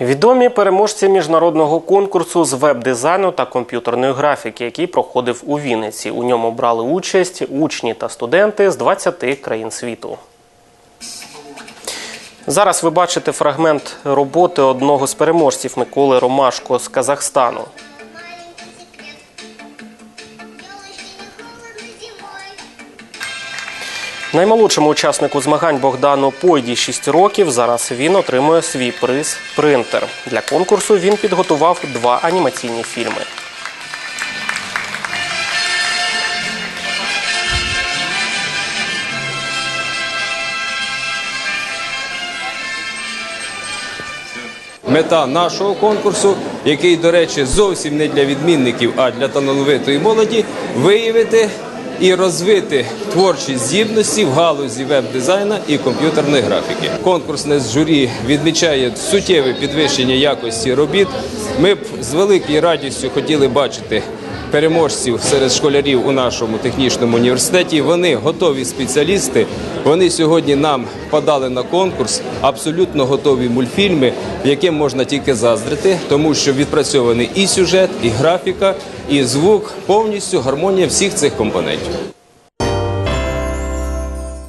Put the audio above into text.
Відомі переможці міжнародного конкурсу з веб-дизайну та комп'ютерної графіки, який проходив у Вінниці. У ньому брали участь учні та студенти з 20 країн світу. Зараз ви бачите фрагмент роботи одного з переможців Миколи Ромашко з Казахстану. Наймолодшому учаснику змагань Богдану Пойді 6 років. Зараз він отримує свій приз принтер. Для конкурсу він підготував два анімаційні фільми. Мета нашого конкурсу, який, до речі, зовсім не для відмінників, а для талановитої молоді, виявити і розвити творчі здібності в галузі веб-дизайна і комп'ютерної графіки. Конкурсне журі відмічає суттєве підвищення якості робіт. Ми б з великою радістю хотіли бачити переможців серед школярів у нашому технічному університеті. Вони готові спеціалісти. Вони сьогодні нам подали на конкурс абсолютно готові мультфільми, яким можна тільки заздрити, тому що відпрацьований і сюжет, і графіка, і звук, повністю гармонія всіх цих компонентів.